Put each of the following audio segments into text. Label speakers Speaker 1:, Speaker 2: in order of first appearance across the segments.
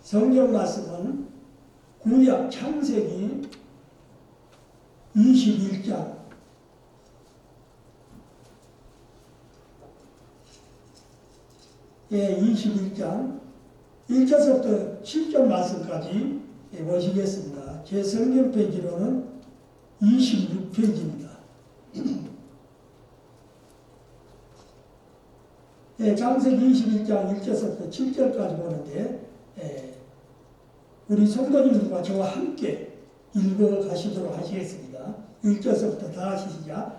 Speaker 1: 성경 말씀은 구약 창세기 21장 예, 21장 1절부터 7절 말씀까지 예, 보시겠습니다. 제 성경 페이지로는 26페이지입니다. 예, 장세기 21장 1절부터 7절까지 보는데 예, 우리 성도님들과 저와 함께 읽어 가시도록 하시겠습니다. 1절부터 다 하시자.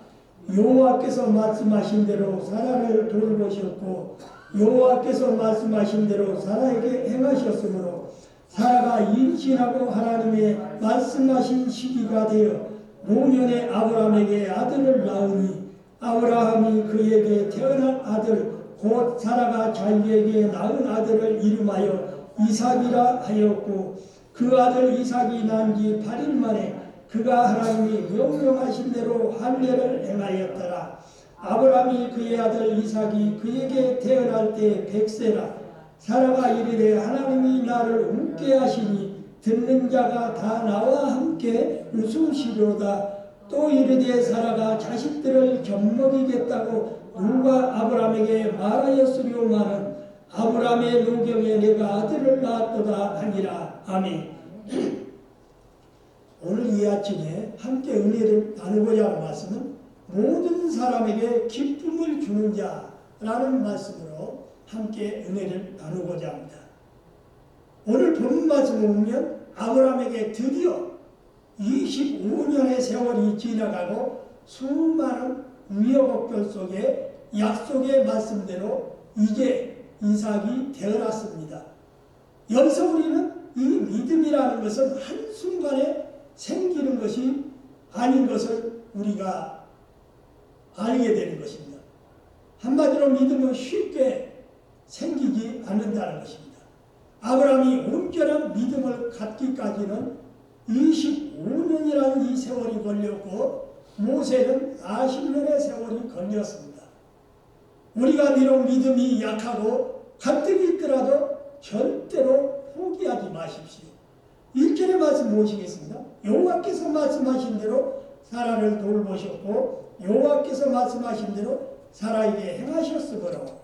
Speaker 1: 여호와께서 말씀하신 대로 사라를 돌보셨고 여호와께서 말씀하신 대로 사라에게 행하셨으므로 사라가 임신하고 하나님의 말씀하신 시기가 되어 노년에 아브라함에게 아들을 낳으니 아브라함이 그에게 태어난 아들 곧 사라가 자기에게 낳은 아들을 이름하여 이삭이라 하였고 그 아들 이삭이 난 지 8일 만에 그가 하나님이 명령하신 대로 할례를 행하였더라. 아브라함이 그의 아들 이삭이 그에게 태어날 때 백세라. 사라가 이르되 하나님이 나를 웃게 하시니 듣는 자가 다 나와 함께 웃으시로다. 또 이르되 사라가 자식들을 젖먹이겠다고 누가 아브라함에게 말하였으려마는 아브라함의 노경에 내가 아들을 낳았도다 하니라. 아멘. 오늘 이 아침에 함께 은혜를 나누고자 하는 말씀은 모든 사람에게 기쁨을 주는 자라는 말씀으로 함께 은혜를 나누고자 합니다. 오늘 본 말씀을 보면 아브라함에게 드디어 25년의 세월이 지나가고 수많은 우여곡절 속에 약속의 말씀대로 이제 이삭이 태어났습니다. 여기서 우리는 이 믿음이라는 것은 한순간에 생기는 것이 아닌 것을 우리가 알게 되는 것입니다. 한마디로 믿음은 쉽게 생기지 않는다는 것입니다. 아브라함이 온전한 믿음을 갖기까지는 25년이라는 이 세월이 걸렸고 모세는 40년의 세월이 걸렸습니다. 우리가 비록 믿음이 약하고 가뜩이 있더라도 절대로 포기하지 마십시오. 1절의 말씀 모시겠습니다. 여호와께서 말씀하신 대로 사라를 돌보셨고 여호와께서 말씀하신 대로 사라에게 행하셨으므로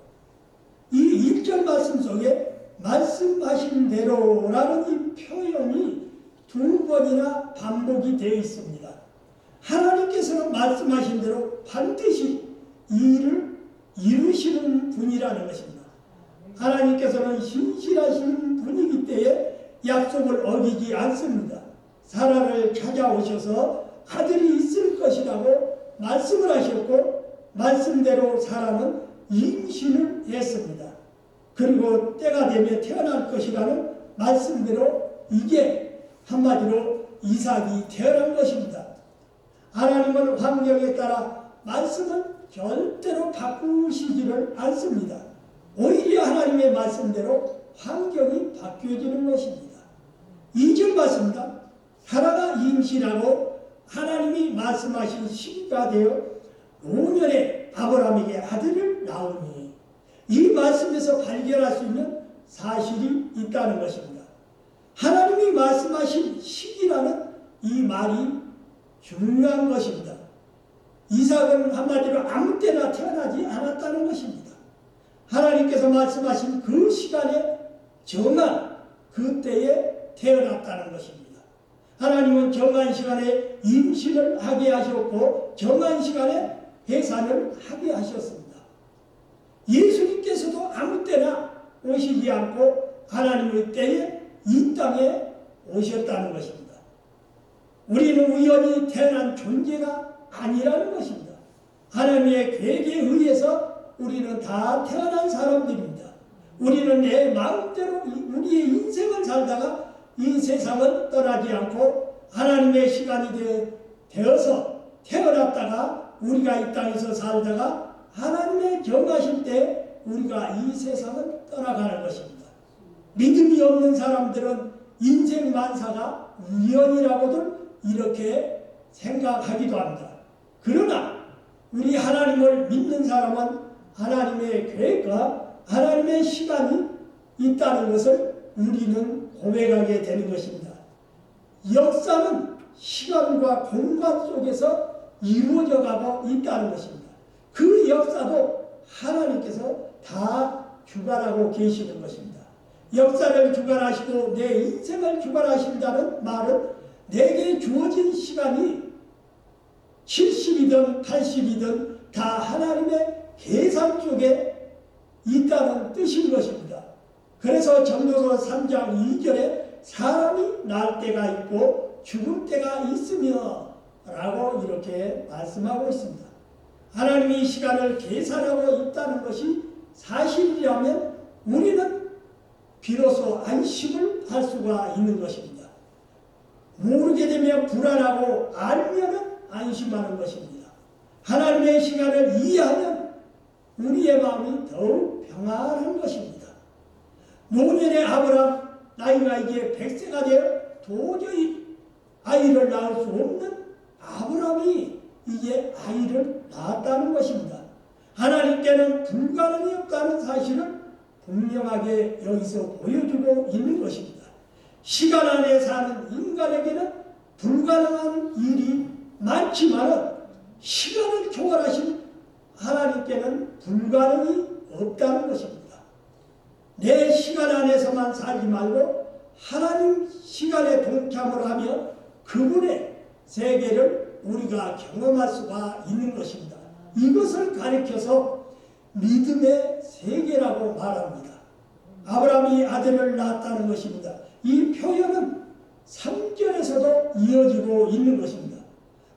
Speaker 1: 이 1절 말씀 속에 말씀하신 대로라는 이 표현이 두 번이나 반복이 되어 있습니다. 하나님께서는 말씀하신 대로 반드시 이 일을 이루시는 분이라는 것입니다. 하나님께서는 신실하신 분이기 때에 약속을 어기지 않습니다. 사라를 찾아오셔서 아들이 있을 것이라고 말씀을 하셨고 말씀대로 사라는 임신을 했습니다. 그리고 때가 되면 태어날 것이라는 말씀대로 이게 한마디로 이삭이 태어난 것입니다. 하나님은 환경에 따라 말씀을 절대로 바꾸시지를 않습니다. 오히려 하나님의 말씀대로 환경이 바뀌어지는 것입니다. 2절 맞습니다. 사라가 임신하고 하나님이 말씀하신 시기가 되어 5년에 아브라함에게 아들을 낳으니 이 말씀에서 발견할 수 있는 사실이 있다는 것입니다. 하나님이 말씀하신 시기라는 이 말이 중요한 것입니다. 이삭은 한마디로 아무 때나 태어나지 않았다는 것입니다. 하나님께서 말씀하신 그 시간에 정한 그 때에 태어났다는 것입니다. 하나님은 정한 시간에 임신을 하게 하셨고 정한 시간에 해산을 하게 하셨습니다. 예수님께서도 아무 때나 오시지 않고 하나님의 때에 이 땅에 오셨다는 것입니다. 우리는 우연히 태어난 존재가 아니라는 것입니다. 하나님의 계획에 의해서 우리는 다 태어난 사람들입니다. 우리는 내 마음대로 우리의 인생을 살다가 이 세상을 떠나지 않고 하나님의 시간이 되어서 태어났다가 우리가 이 땅에서 살다가 하나님의 정하실 때 우리가 이 세상을 떠나가는 것입니다. 믿음이 없는 사람들은 인생 만사가 우연이라고들 이렇게 생각하기도 합니다. 그러나 우리 하나님을 믿는 사람은 하나님의 계획과 하나님의 시간이 있다는 것을 우리는 고백하게 되는 것입니다. 역사는 시간과 공간 속에서 이루어져 가고 있다는 것입니다. 그 역사도 하나님께서 다 주관하고 계시는 것입니다. 역사를 주관하시고 내 인생을 주관하신다는 말은 내게 주어진 시간이 70이든 80이든 다 하나님의 계산 쪽에 있다는 뜻인 것입니다. 그래서 전도서 3장 2절에 사람이 날 때가 있고 죽을 때가 있으며 라고 이렇게 말씀하고 있습니다. 하나님이 시간을 계산하고 있다는 것이 사실이라면 우리는 비로소 안심을 할 수가 있는 것입니다. 모르게 되면 불안하고 알면은 안심하는 것입니다. 하나님의 시간을 이해하면 우리의 마음이 더욱 평안한 것입니다. 노년의 아브람 나이가 이제 100세가 되어 도저히 아이를 낳을 수 없는 아브람이 이제 아이를 낳았다는 것입니다. 하나님께는 불가능이 없다는 사실을 분명하게 여기서 보여주고 있는 것입니다. 시간 안에 사는 인간에게는 불가능한 일이 많지만 시간을 초월하신 하나님께는 불가능이 없다는 것입니다. 내 시간 안에서만 살지 말고 하나님 시간에 동참을 하며 그분의 세계를 우리가 경험할 수가 있는 것입니다. 이것을 가리켜서 믿음의 세계라고 말합니다. 아브라함이 아들을 낳았다는 것입니다. 이 표현은 3절에서도 이어지고 있는 것입니다.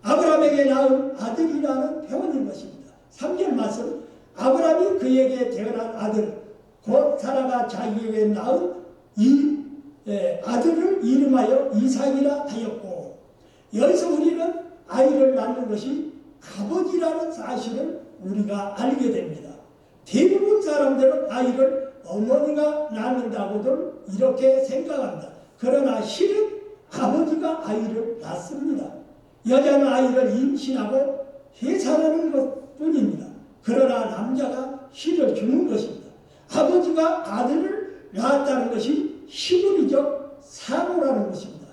Speaker 1: 아브라함에게 낳은 아들이라는 표현인 것입니다. 3절 말씀 아브라함이 그에게 태어난 아들 곧 사라가 자기에게 낳은 이 예, 아들을 이름하여 이삭이라 하였고 여기서 우리는 아이를 낳는 것이 아버지라는 사실을 우리가 알게 됩니다. 대부분 사람들은 아이를 어머니가 낳는다고들 이렇게 생각합니다. 그러나 실은 아버지가 아이를 낳습니다. 여자는 아이를 임신하고 해산하는 것 뿐입니다. 그러나 남자가 실을 주는 것입니다. 아버지가 아들을 낳았다는 것이 시물이적 사고라는 것입니다.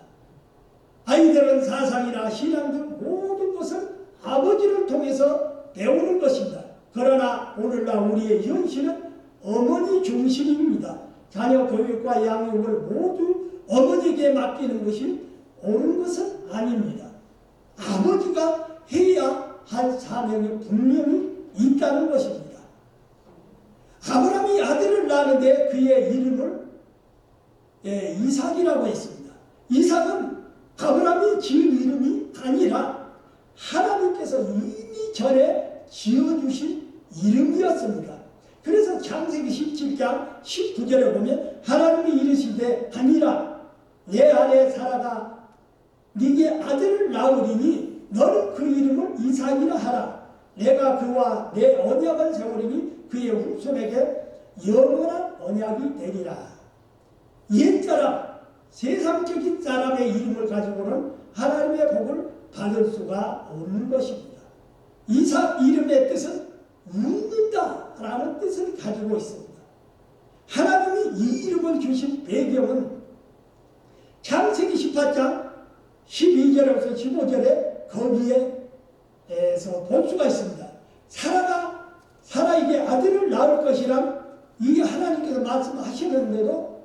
Speaker 1: 아이들은 사상이나 신앙 등 모든 것을 아버지를 통해서 배우는 것입니다. 그러나 오늘날 우리의 현실은 어머니 중심입니다. 자녀 교육과 양육을 모두 어머니에게 맡기는 것이 옳은 것은 아닙니다. 아버지가 해야 할 사명이 분명히 있다는 것입니다. 아브라함이 아들을 낳는데 그의 이름을 예, 이삭이라고 했습니다. 이삭은 아브라함이 지은 이름이 아니라 하나님께서 이미 전에 지어주신 이름이었습니다. 그래서 창세기 17장 19절에 보면 하나님이 이르시되 아니라 내 아내 사라가 네게 아들을 낳으리니 너는 그 이름을 이삭이라 하라. 내가 그와 내 언약을 세우리니 그의 후손에게 영원한 언약이 되리라. 옛사람, 세상적인 사람의 이름을 가지고는 하나님의 복을 받을 수가 없는 것입니다. 이삭 이름의 뜻은 웃는다라는 뜻을 가지고 있습니다. 하나님이 이 이름을 주신 배경은 창세기 18장 12절에서 15절에 거기에서 볼 수가 있습니다. 사라가 사라에게 아들을 낳을 것이란 이게 하나님께서 말씀하시는데도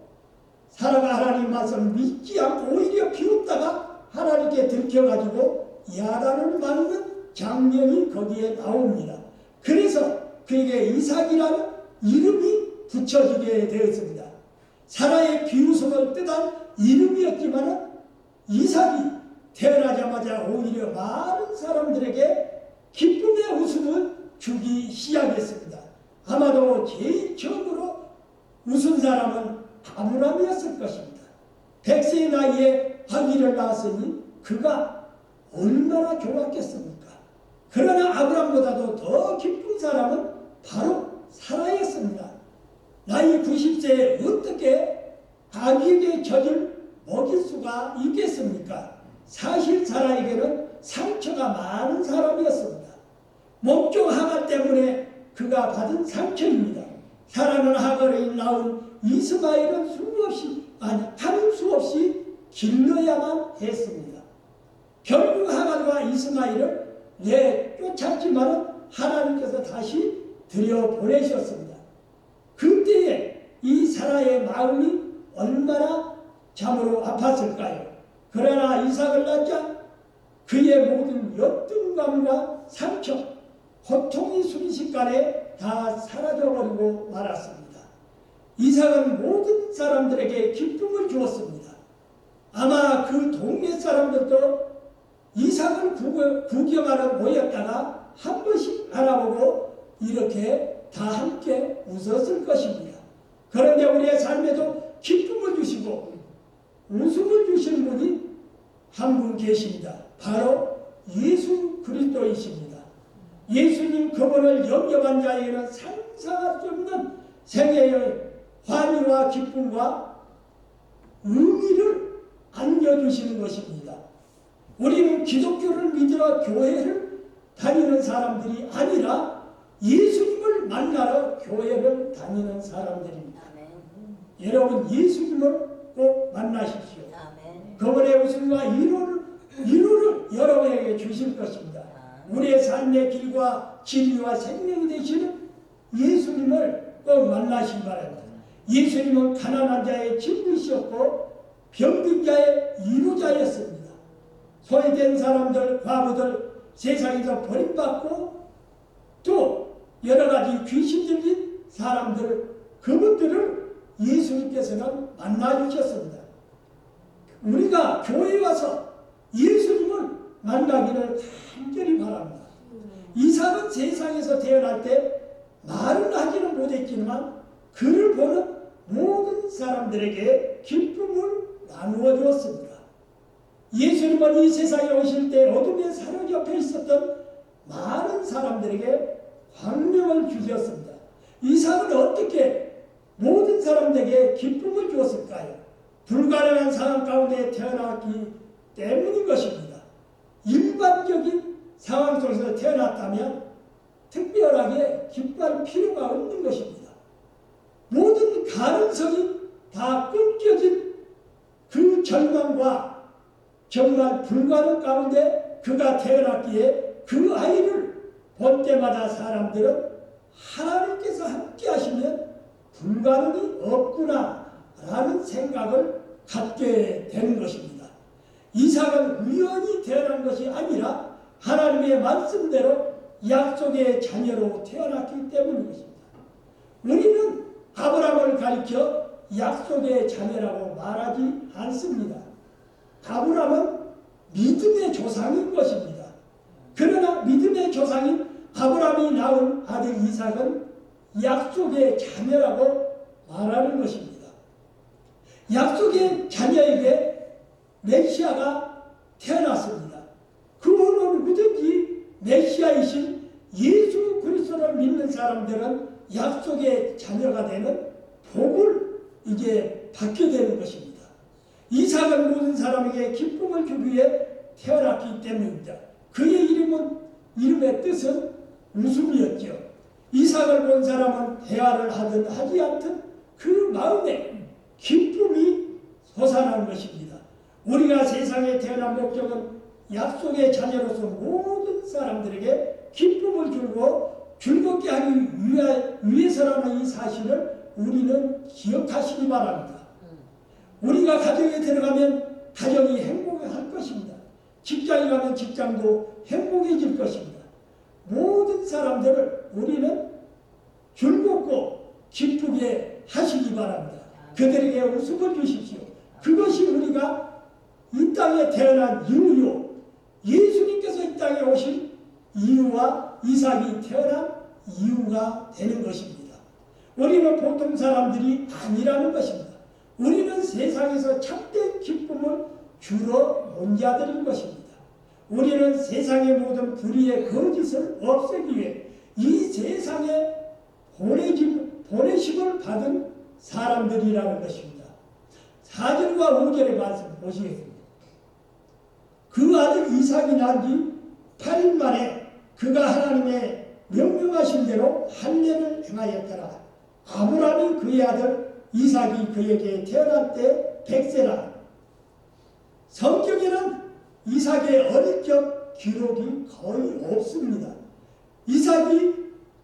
Speaker 1: 사라가 하나님 말씀을 믿지 않고 오히려 비웃다가 하나님께 들켜가지고 야단을 맞는 장면이 거기에 나옵니다. 그래서 그에게 이삭이라는 이름이 붙여지게 되었습니다. 사라의 비웃음을 뜻한 이름이었지만 이삭이 태어나자마자 오히려 많은 사람들에게 기쁨의 웃음을 주기 시작했습니다. 아마도 제일 처음으로 웃은 사람은 아브라함이었을 것입니다. 백세의 나이에 아기를 낳았으니 그가 얼마나 좋았겠습니까? 그러나 아브라함보다도 더 기쁜 사람은 바로 사라였습니다. 나이 90세에 어떻게 아기에게 젖을 먹일 수가 있겠습니까? 사실 사라에게는 상처가 많은 사람이었습니다. 목적 하가 때문에 그가 받은 상처입니다. 사라는 하거를 낳은 이스마엘은 수없이 아니 하는 수 없이 길러야만 했습니다. 결국 하가드가 이스마엘을 내 쫓았지만은 하나님께서 다시 들여보내셨습니다. 그때에 이 사라의 마음이 얼마나 참으로 아팠을까요? 그러나 이삭을 낳자 그의 모든 역등감과 상처, 고통이 순식간에 다 사라져버리고 말았습니다. 이삭은 모든 사람들에게 기쁨을 주었습니다. 아마 그 동네 사람들도 구겨- 구경하러 모였다가 한 번씩 알아보고 이렇게 다 함께 웃었을 것입니다. 그런데 우리의 삶에도 기쁨을 주시고 웃음을 주시는 분이 한 분 계십니다. 바로 예수 그리스도이십니다. 예수님 그분을 영접한 자에게는 상상할 수 없는 생애의 환희와 기쁨과 의미를 안겨주시는 것입니다. 우리는 기독교를 믿으러 교회를 다니는 사람들이 아니라 예수님을 만나러 교회를 다니는 사람들입니다.
Speaker 2: 아멘.
Speaker 1: 여러분 예수님을 꼭 만나십시오.
Speaker 2: 아멘.
Speaker 1: 그분의 웃음과 위로를, 위로를 여러분에게 주실 것입니다. 우리의 삶의 길과 진리와 생명이 되시는 예수님을 꼭 만나시기 바랍니다. 예수님은 가난한 자의 친구이셨고 병든 자의 위로자였습니다. 소외된 사람들, 과부들, 세상에서 버림받고 또 여러 가지 귀신 들린 사람들, 그분들을 예수님께서는 만나 주셨습니다. 우리가 교회에 와서 예수님을 만나기를 간절히 바랍니다. 이삭은 세상에서 태어날 때 말은 하지는 못했지만 그를 보는 모든 사람들에게 기쁨을 나누어 주었습니다. 예수님은 이 세상에 오실 때 어둠의 사력 옆에 있었던 많은 사람들에게 광명을 주셨습니다. 이삭은 어떻게 모든 사람들에게 기쁨을 주었을까요? 불가능한 상황 가운데 태어났기 때문인 것입니다. 일반적인 상황 속에서 태어났다면 특별하게 기뻐할 필요가 없는 것입니다. 모든 가능성이 다 끊겨진 그 절망과 정말 불가능 가운데 그가 태어났기에 그 아이를 본 때마다 사람들은 하나님께서 함께 하시면 불가능이 없구나 라는 생각을 갖게 되는 것입니다. 이삭은 우연히 태어난 것이 아니라 하나님의 말씀대로 약속의 자녀로 태어났기 때문인 것입니다. 우리는 아브라함을 가리켜 약속의 자녀라고 말하지 않습니다. 아브라함은 믿음의 조상인 것입니다. 그러나 믿음의 조상인 아브라함이 낳은 아들 이삭은 약속의 자녀라고 말하는 것입니다. 약속의 자녀에게 메시아가 태어났습니다. 그분은 누구든지 메시아이신 예수 그리스도를 믿는 사람들은 약속의 자녀가 되는 복을 이제 받게 되는 것입니다. 이삭은 모든 사람에게 기쁨을 주기 위해 태어났기 때문입니다. 그의 이름은 이름의 뜻은 웃음이었죠. 이삭을 본 사람은 대화를 하든 하지 않든 그 마음에 기쁨이 솟아난 것입니다. 우리가 세상에 태어난 목적은 약속의 자녀로서 모든 사람들에게 기쁨을 주고 즐겁게 하기 위해서라는 이 사실을 우리는 기억하시기 바랍니다. 우리가 가정에 들어가면 가정이 행복할 것입니다. 직장에 가면 직장도 행복해질 것입니다. 모든 사람들을 우리는 즐겁고 기쁘게 하시기 바랍니다. 그들에게 웃음을 주십시오. 그것이 우리가 이 땅에 태어난 이유요. 예수님께서 이 땅에 오신 이유와 이삭이 태어난 이유가 되는 것입니다. 우리는 보통 사람들이 아니라는 것입니다. 세상에서 참된 주러 온 자들인 것입니다. 우리는 세상의 모든 불의의 거짓을 없애기 위해 이 세상에 보내짐, 보내심을 받은 사람들이라는 것입니다. 4절과 5절의 말씀 보시겠습니다. 그 아들 이삭이 난 지 8일 만에 그가 하나님의 명령하신 대로 할례를 행하였더라. 아브라함이 그의 아들 이삭이 그에게 태어날 때 백세라. 성경에는 이삭의 어릴 적 기록이 거의 없습니다. 이삭이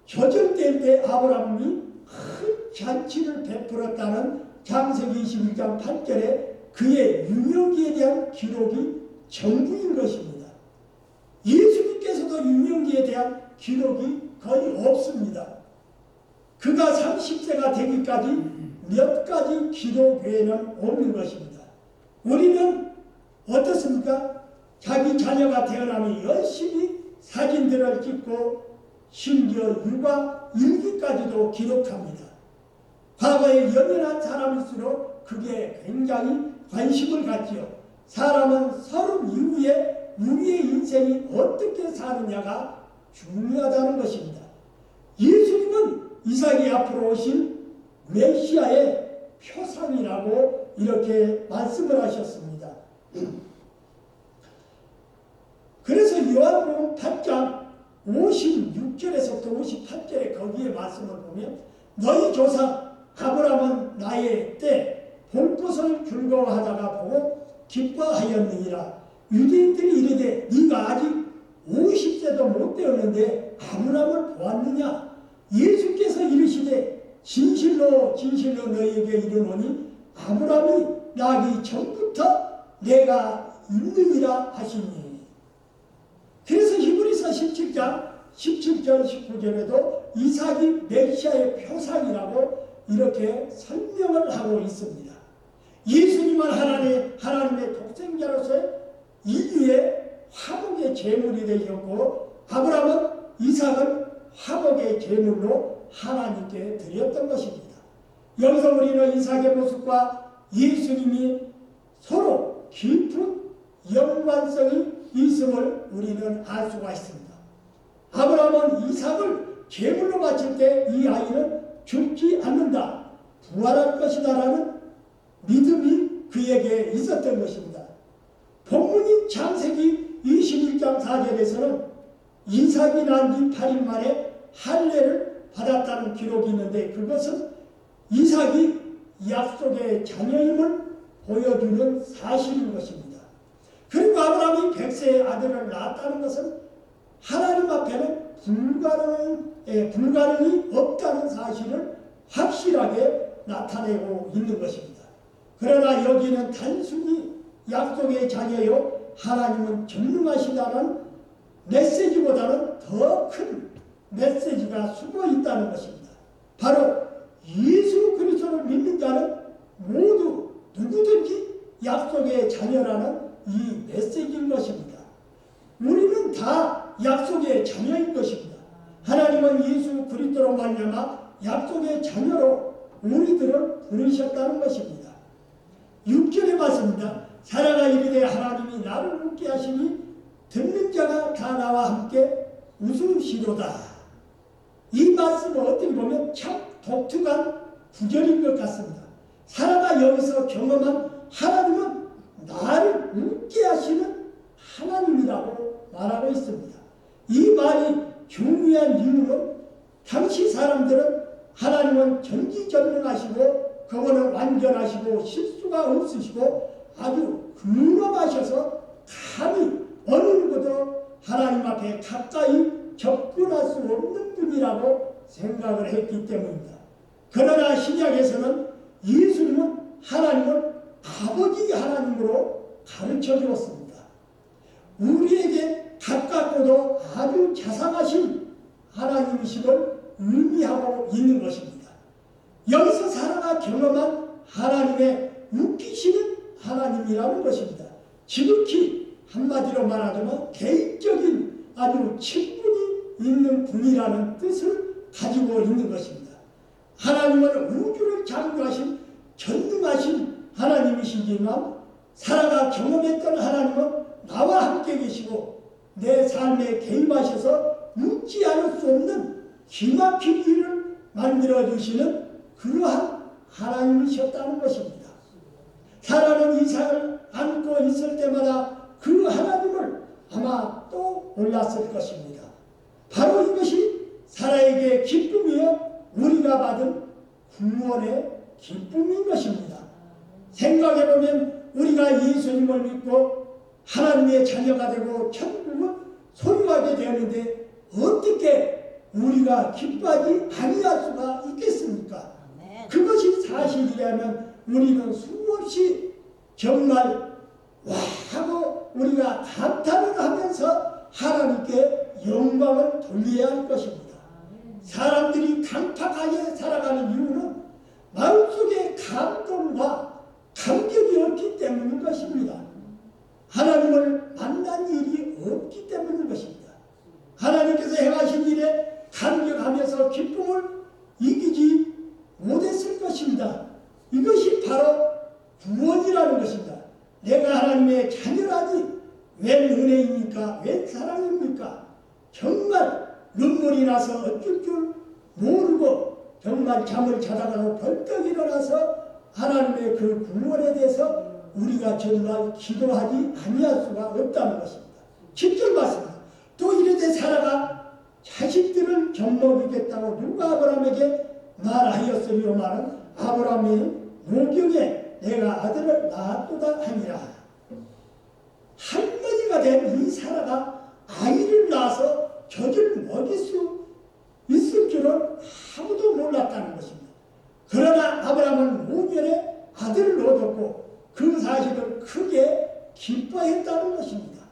Speaker 1: 겨절될 때 아브라함이 큰 잔치를 베풀었다는 장세기 22장 8절에 그의 유명기에 대한 기록이 전부인 것입니다. 예수님께서도 유명기에 대한 기록이 거의 없습니다. 그가 30세가 되기까지 몇 가지 외에는 없는 것입니다. 우리는 어떻습니까? 자기 자녀가 태어나면 열심히 사진들을 찍고 심지어 육아 일기까지도 기록합니다. 과거에 연연한 사람일수록 그게 굉장히 관심을 갖지요. 사람은 서른 이후에 우리의 인생이 어떻게 사느냐가 중요하다는 것입니다. 예수님은 이삭이 앞으로 오신 메시아의 표상이라고 이렇게 말씀을 하셨습니다. 그래서 요한복음 8장 56절에서부터 58절에 거기에 말씀을 보면 너희 조상 아브라함은 나의 때 볼 것을 즐거워하다가 보고 기뻐하였느니라 유대인들이 이르되 네가 아직 50세도 못 되었는데 아브라함을 보았느냐 예수께서 이르시되 진실로 진실로 너희에게 이르노니 아브라함이 나기 전부터 내가 있느니라 하시니 그래서 히브리서 17장 17절 19절에도 이삭이 메시아의 표상이라고 이렇게 설명을 하고 있습니다. 예수님은 하나님, 하나님의 독생자로서의 인류의 화목의 제물이 되셨고 아브라함은 이삭을 화목의 제물로 하나님께 드렸던 것입니다. 여기서 우리는 이삭의 모습과 예수님이 서로 깊은 연관성이 있음을 우리는 알 수가 있습니다. 아브라함은 이삭을 제물로 바칠 때 이 아이는 죽지 않는다, 부활할 것이다라는 믿음이 그에게 있었던 것입니다. 본문인 창세기 21장 4절에서는 이삭이 난뒤 8일 만에 할례를 받았다는 기록이 있는데 그것은 이삭이 약속의 자녀임을 보여주는 사실인 것입니다. 그리고 아브라함이 백세의 아들을 낳았다는 것은 하나님 앞에는 불가능, 예, 불가능이 없다는 사실을 확실하게 나타내고 있는 것입니다. 그러나 여기는 단순히 약속의 자녀요 하나님은 전능하시다는 메시지보다는 더 큰 메시지가 숨어 있다는 것입니다. 바로 예수 그리스도를 믿는 자는 모두 누구든지 약속의 자녀라는 이 메시지인 것입니다. 우리는 다 약속의 자녀인 것입니다. 하나님은 예수 그리스도로 말미암아 약속의 자녀로 우리들을 부르셨다는 것입니다. 6절에 봤습니다. 사라가 이르되 하나님이 나를 웃게 하시니 듣는 자가 다 나와 함께 웃음시로다. 이 말씀은 어떻게 보면 참 독특한 구절인 것 같습니다. 사라가 여기서 경험한 하나님은 나를 웃게 하시는 하나님이라고 말하고 있습니다. 이 말이 중요한 이유는 당시 사람들은 하나님은 전지전능하시고 그분은 완전하시고 실수가 없으시고 아주 근엄하셔서 감히 어느 누구도 하나님 앞에 가까이 접근할 수 없는 분이라고 생각을 했기 때문입니다. 그러나 신약에서는 예수님은 하나님을 아버지 하나님으로 가르쳐 주었습니다. 우리에게 가깝고도 아주 자상하신 하나님이심을 의미하고 있는 것입니다. 여기서 사라가 경험한 하나님의 웃기시는 하나님이라는 것입니다. 지극히 한마디로 말하자면 개인적인 아주 친분이 있는 분이라는 뜻을 가지고 있는 것입니다. 하나님은 우주를 창조하신 전능하신 하나님이시지만 사라가 경험했던 하나님은 나와 함께 계시고 내 삶에 개입하셔서 웃지 않을 수 없는 기막힌 일을 만들어 주시는 그러한 하나님이셨다는 것입니다. 사라는 이삭을 안고 있을 때마다 그 하나님을 아마 또 몰랐을 것입니다. 바로 이것이 사라에게 기쁨이요 우리가 받은 구원의 기쁨인 것입니다. 생각해보면 우리가 예수님을 믿고 하나님의 자녀가 되고 천국을 소유하게 되었는데 어떻게 우리가 기뻐하지 아니할 수가 있겠습니까? 그것이 사실이라면 우리는 수없이 정말 와 하고 우리가 감탄을 하면서 하나님께 영광을 돌려야 할 것입니다. 사람들이 강팍하게 살아가는 이유는 마음속에 감동과 감격이 없기 때문인 것입니다. 하나님을 만난 일이 없기 때문인 것입니다. 하나님께서 행하신 일에 감격하면서 기쁨을 이기지 못했을 것입니다. 이것이 바로 구원이라는 것입니다. 내가 하나님의 자녀라니 웬 은혜입니까? 웬 사랑입니까? 정말 눈물이 나서 어쩔 줄 모르고 정말 잠을 자다가도 벌떡 일어나서 하나님의 그 구원에 대해서 우리가 정말 기도하지 아니할 수가 없다는 것입니다. 10절 말씀입니다. 또 이르되 사라가 자식들을 젖먹이겠다고 누가 아브라함에게 말하였으리요 말은 아브라함이 노경에 내가 아들을 낳았도다 하니라. 할머니가 된 이 사라가 아이를 낳아서 먹일 수 있을 줄은 아무도 몰랐다는 것입니다. 그러나 아브라함은 5년에 아들을 얻었고 그 사실을 크게 기뻐했다는 것입니다.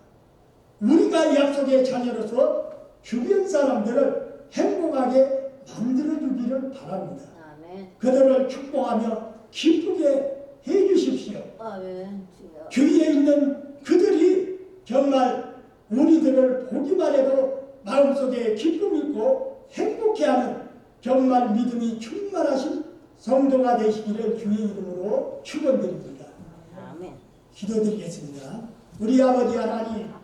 Speaker 1: 우리가 약속의 자녀로서 주변 사람들을 행복하게 만들어주기를 바랍니다.
Speaker 2: 아멘.
Speaker 1: 그들을 축복하며 기쁘게 해주십시오.
Speaker 2: 아멘.
Speaker 1: 주위에 있는 그들이 정말 우리들을 보기만 해도 마음속에 기쁨 있고 행복해하는 정말 믿음이 충만하신 성도가 되시기를 주의 이름으로 축원드립니다.
Speaker 2: 아멘.
Speaker 1: 기도드리겠습니다. 우리 아버지 하나님